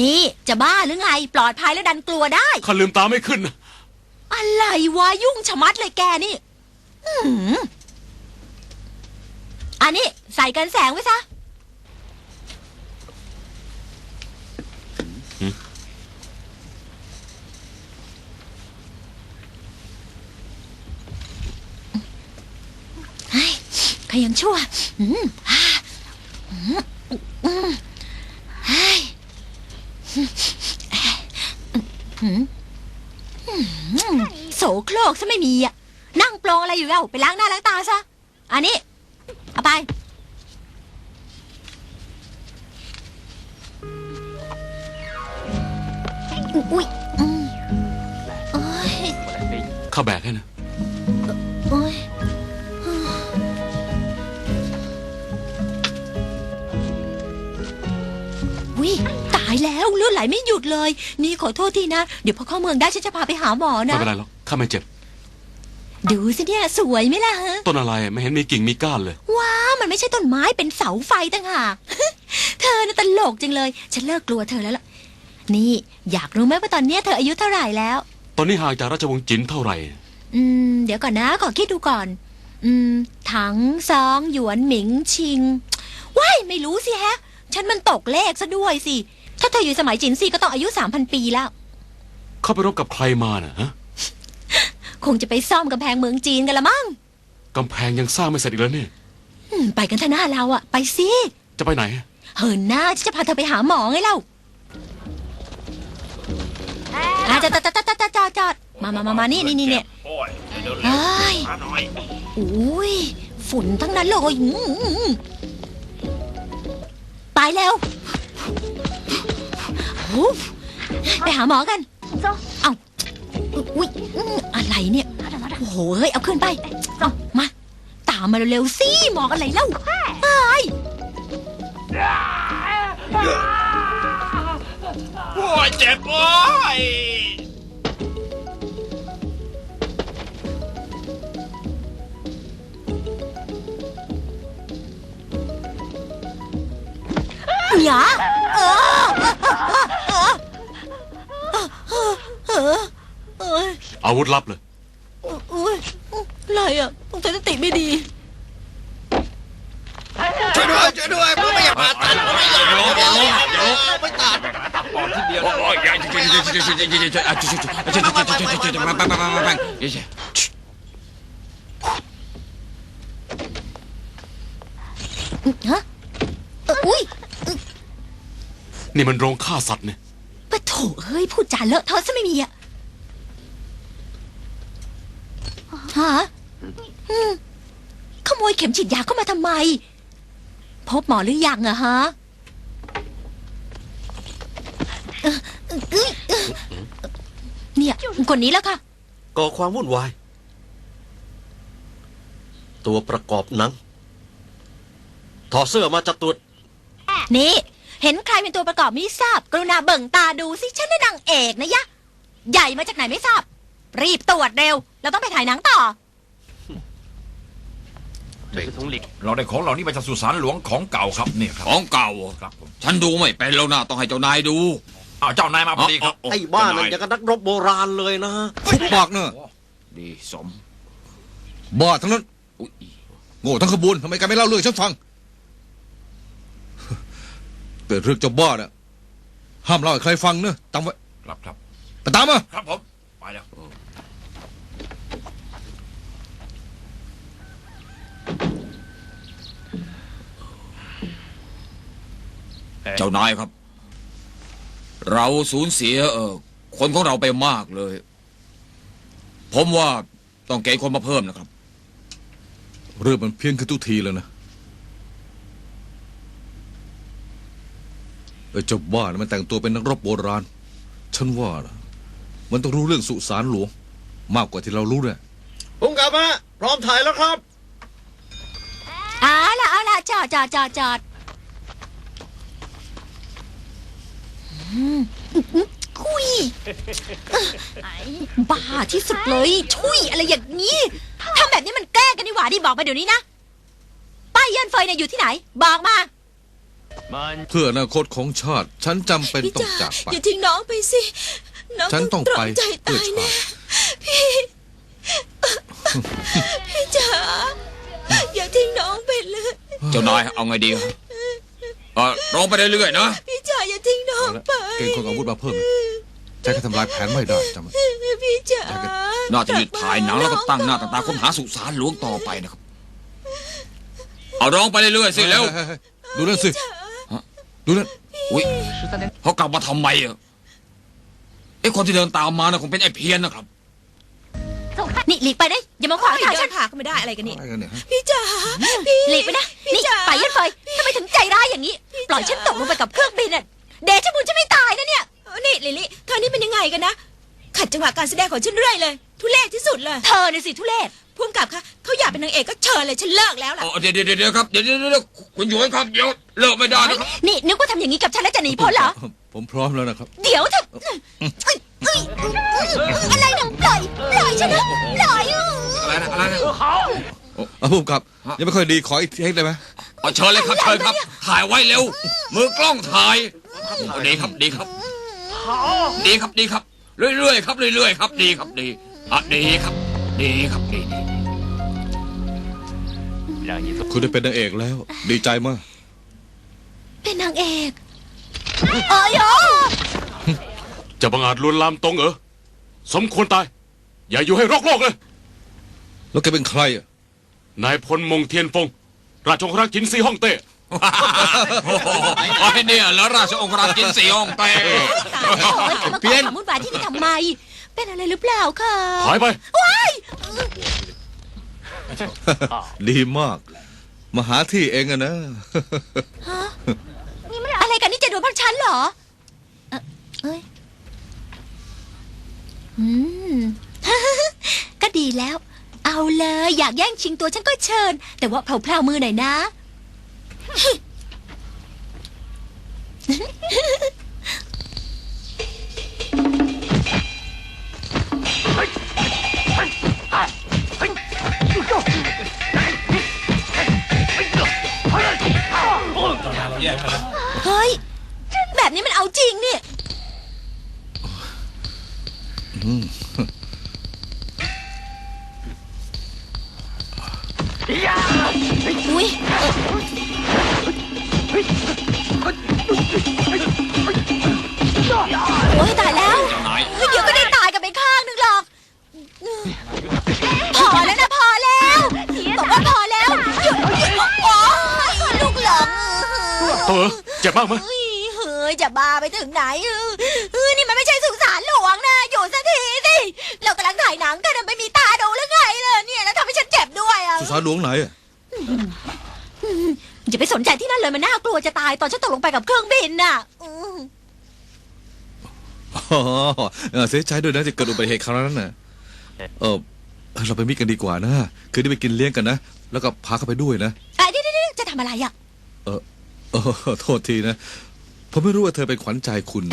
นี่จะบ้าหรือไง ปลอดภัยแล้วดันกลัวได้ ข้าลืมตาไม่ขึ้นนะอะไรวะยุ่งชะมัดเลยแกนี่ อืมอันนี้ใส่กันแสงไว้ซะ เฮ้ยใครยังชั่ว อืมอ่าอืมอืมเฮ้ยอืมอืม โสโครกซะไม่มีอะ นั่งปลงอะไรอยู่เล่าไปล้างหน้าล้างตาซะ อันนี้ เอาไป อุ๊ยอืมโอ้ยข้าแบกให้นะ โอ้ยวิตายแล้วเลือดไหลไม่หยุดเลย นี่ขอโทษทีนะ เดี๋ยวพอเข้าเมืองได้ฉันจะพาไปหาหมอไม่นะ เป็นไรหรอกข้าไม่เจ็บ ดูสิเนี่ยสวยไหมล่ะฮะ ต้นอะไรไม่เห็นมีกิ่งมีก้านเลย ว้ามันไม่ใช่ต้นไม้เป็นเสาไฟต่างหาก เธอน่ะตลกจังเลย ฉันเลิกกลัวเธอแล้วล่ะ นี่อยากรู้ไหมว่าตอนเนี้ยเธออายุเท่าไหร่แล้ว ตอนนี้ห่างจากราชวงศ์จินเท่าไหร่ อืม เดี๋ยวก่อนนะขอคิดดูก่อน อืม ถังซองหยวนหมิงชิง ว้าย ไม่รู้สิแฮะ ฉันมันตกเลขซะด้วยสิ ถ้าเธออยู่สมัยจินซีก็ต้องอายุสามพันปีแล้ว เข้าไปรบกับใครมาน่ะฮะคงจะไปซ่อมกำแพงเมืองจีนกันละมั้งกำแพงยังสร้างไม่เสร็จอีกแล้วเนี่ย อืมไปกันเถอะหน้าเราอะไปสิจะไปไหน เหินหน้าฉันจะพาเธอไปหาหมอไงเล่าอะจอดจอดจอดจอดจอดจอดจอดมามามามานี่นี่นี่เนี่ยโอ้ยเร็วเอ้ยๆมาหน่อยอุ้ยฝุ่นทั้งนั้นเลยอืมอืมอืมไปแล้ว โอ้ไปหาหมอกัน เอาอุ้ยอืมอะไรเนี่ย โอ้โหเฮ้ย เอาขึ้นไปเอามา ตามมาเร็วๆสิหมออะไรเล่าไปโอ้ยเจ็บโอ้ยหยา ออาวุธลับเลย อุ้ยอะไรอะต้องใช้สติไม่ดี ช่วยด้วยช่วยด้วยผมไม่อยากผ่าตัดผมไม่อยากอย่าลงอย่าลงอย่าลง ไม่ตัดก่อนที่เดียวโอ้ยอย่าฮะเอ่ออุ้ยนี่มันโรงฆ่าสัตว์เนี่ยปะโถเฮ้ยพูดจาเลอะเทอะซะไม่มีอะ ฮะอืมขโมยเข็มฉีดยาเข้ามาทำไม พบหมอหรือยังอะฮะเอ่อเอ้ยเอ่อเนี่ยคนนี้แล้วค่ะ ก่อความวุ่นวาย ตัวประกอบหนัง ถอดเสื้อมาจากตัวนี่ เห็นใครเป็นตัวประกอบไม่ทราบ กรุณาเบิ่งตาดูสิฉันน่ะนางเอกนะยะ ใหญ่มาจากไหนไม่ทราบ รีบตรวจเร็ว เราต้องไปถ่ายหนังต่อเราได้ของเหล่านี้มาจากสุสานหลวงของเก่าครับเนี่ยครับของเก่าครับผมฉันดูไม่เป็นแล้วนะต้องให้เจ้านายดูอ้าวเจ้านายมาพอดีครับไอ้บ้านนั่นอย่างกับนักรบโบราณเลยนะทุกปากเนอะดีสมบ้าทั้งนั้นอุ๊ยโง่ทั้งขบวนทำไมแกันไม่เล่าเรื่องให้ฉันฟังแต่เรื่องเจ้าบ้าเนี่ยห้ามเล่าให้ใครฟังเนอะตามไว้ครับครับไปตามมาครับผมไปแล้ว เจ้านายครับ เราสูญเสียเออคนของเราไปมากเลย ผมว่าต้องเกณฑ์คนมาเพิ่มนะครับ เรื่องมันเพี้ยนขึ้นทุกทีแล้วนะไอ้เจ้าบ้านะมันแต่งตัวเป็นนักรบโบราณ ฉันว่านะมันต้องรู้เรื่องสุสานหลวง มากกว่าที่เรารู้เลยผมกลับมาพร้อมถ่ายแล้วครับ เอาล่ะเอาล่ะจอดจอดจอดจอดอืม คุยบ้าที่สุดเลยชุยอะไรอย่างนี้ทำแบบนี้มันแกล้งกันนี่หว่าดิบอกมาเดี๋ยวนี้นะ ป้ายเยินเฟยเนี่ยอยู่ที่ไหน บอกมา เพื่ออนาคตของชาติ ฉันจำเป็นพี่ต้องจ๋าจากไป อย่าทิ้งน้องไปสิ น้องฉันต้องตรไปอมใจเพื่อตายชาแน่ติพี่พี่จ๋าอย่าทิ้งน้องไปเลย เจ้านายเอาไงดีครับเออร้องไปเรื่อยๆนะ พี่จ๋าอย่าทิ้งน้องไปเก่งคนกับอาวุธมาเพิ่มนะใจก็ทำลายแผนไม่ได้จำไว้ พี่จ๋าน่าจะหยุดถ่ายหนังแล้วก็ตั้งหน้าตั้งตาค้นหาสุสานหลวงต่อไปนะครับ เอาร้องไปเรื่อยๆสิเร็วฮ้ยฮ้ยเฮ้ยดูนั่นสิ ดูนั่น อุ้ยเขากลับมาทำไมอะไอ้คนที่เดินตามมานะคงเป็นไอ้เพี้ยนนะครับ นี่หลีกไปนะอย่ามาขวางทางเดิฉันนผ่าก็ไม่ได้อะไรกันนี่ อะไรกันเนี่ยฮะพี่จ๋าพี่หลีกไปนะพี่นี่จ๋าไปยันเฟยทำไมถึงใจร้ายอย่างนี้ ปล่อยฉันตกลงไปกับเครื่องบินอะ เดชะบุญฉันไม่ตายนะเนี่ยนี่ลิลี่เธอนี่เป็นยังไงกันนะขัดจังหวะการแสดงของฉันเรื่อยเลยทุเรศที่สุดเลย เธอเนี่ยสิทุเรศพุ่มกับคะเขาอยากเป็นนางเอกก็เชิญเลยฉันเลิกแล้วล่ะอ๋อเดี๋ยวเดี๋ยวเดี๋ยวครับเดี๋ยวเดี๋ยวเดี๋ยวคุณอยู่ครับเดี๋ยวเลิกไม่ได้นะครับนี่นึกว่าทำอย่างนี้กับฉันแล้วจะหนีพ้นเหรอผมพร้อมแล้วนะครับ เดี๋ยวเถอะเอ้ยเอ้ยอะไรนะปล่อยปล่อยฉันนะปล่อยอะไรนะอะไรนะเอาพุ่มกับยังไม่ค่อยดีขออีกเทคได้ไหมเอาเชิญเลยครับเชิญครับ ถ่ายไว้เร็วมือกล้องถ่าย เอาดีครับดีครับดีครับดีครับ เรื่อยๆครับเรื่อยๆครับดีครับดีอะดีครับ ดีครับดีดีคุณได้เป็นนางเอกแล้ว ดีใจมาก เป็นนางเอกเอ้ยอ๋อจะบังอาจลวนลามตรงเออสมควรตาย อย่าอยู่ให้รอกโลกเลย แล้วแกเป็นใครอะนายพลมงเทียนฟง ราชองครักษ์จินซีฮ่องเต้โอ้โห ไอ้เนี่ยแล้วราชองครักษ์กินสีองเต้โอ้ยจะมาขอความวุ่นวายที่นี่ทำไม เป็นอะไรหรือเปล่าคะหายไป ว้ายดีมาก มาหาที่เองอะนะอะไรกันนี่จะโดนพักฉันเหรอเอ่อเอ้ยอืม ก็ดีแล้ว เอาเลย อยากแย่งชิงตัวฉันก็เชิญ แต่ว่าเพลาๆมือหน่อยนะ เฮ้ย แบบนี้มันเอาจริงนี่อุ้ย บมากไหมเฮ้ยเฮ้ยจะบ้าไปถึงไหนเออเฮ้ยนี่มันไม่ใช่สุสานหลวงนะ อยู่สักทีสิ เรากำลังถ่ายหนังกันไม่มีตาดูหรือไงเลยเนี่ยแล้วทำให้ฉันเจ็บด้วยอะสุสานหลวงไหนอะอย่าไปสนใจที่นั่นเลยมันน่ากลัวจะตายตอนฉันตกลงไปกับเครื่องบินน่ะอืมอ๋อเออเสียใจด้วยนะที่เกิดอุบัติเหตุครั้งนั้นน่ะเออเราไปมิตรกันดีกว่านะ คืนนี้ไปกินเลี้ยงกันนะ แล้วก็พาเขาไปด้วยนะอะเดี๋ยวเดี๋ยวเดี๋ยวจะทำอะไรอะ เออ เออโทษทีนะ ผมไม่รู้ว่าเธอเป็นขวัญใจคุณ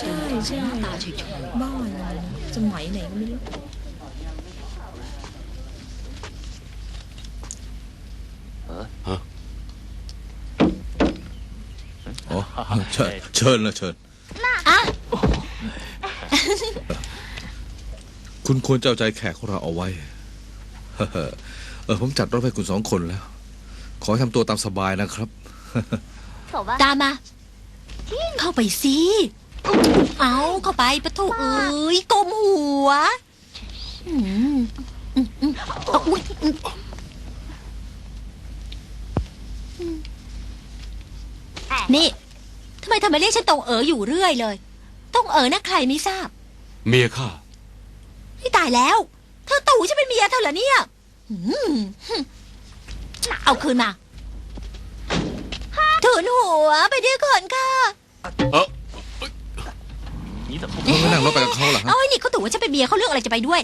ใช่ใช่ตาเฉยๆบ้าอะไรสมัยไหนก็ไม่รู้ เชิญเชิญนะเชิญ อะคุณควรจะเอาใจแขกของเราเอาไว้ เออผมจัดรถให้คุณสองคนแล้ว ขอให้ทำตัวตามสบายนะครับตามมา เข้าไปสิ เอาเข้าไปปะโถเอ้ยกลมหัวอืมอืมอืมเอาอุ๊ยอืมนี่ ทำไมทำไมเรียกฉันตรงเอ๋ออยู่เรื่อยเลยต้องเอ๋อนะใครไม่ทราบ เมียข้านี่ตายแล้ว เธอตู่ฉันเป็นเมียเธอเหรอเนี่ยอืมเอาคืนมาถืนหัวไปด้วยก่อนค่ะเออเขาไม่นั่งรถไปกับเขาเหรอฮะ เอ้ยนี่เขาตู่ว่าฉันเป็นเมียเขาเรื่องอะไรจะไปด้วย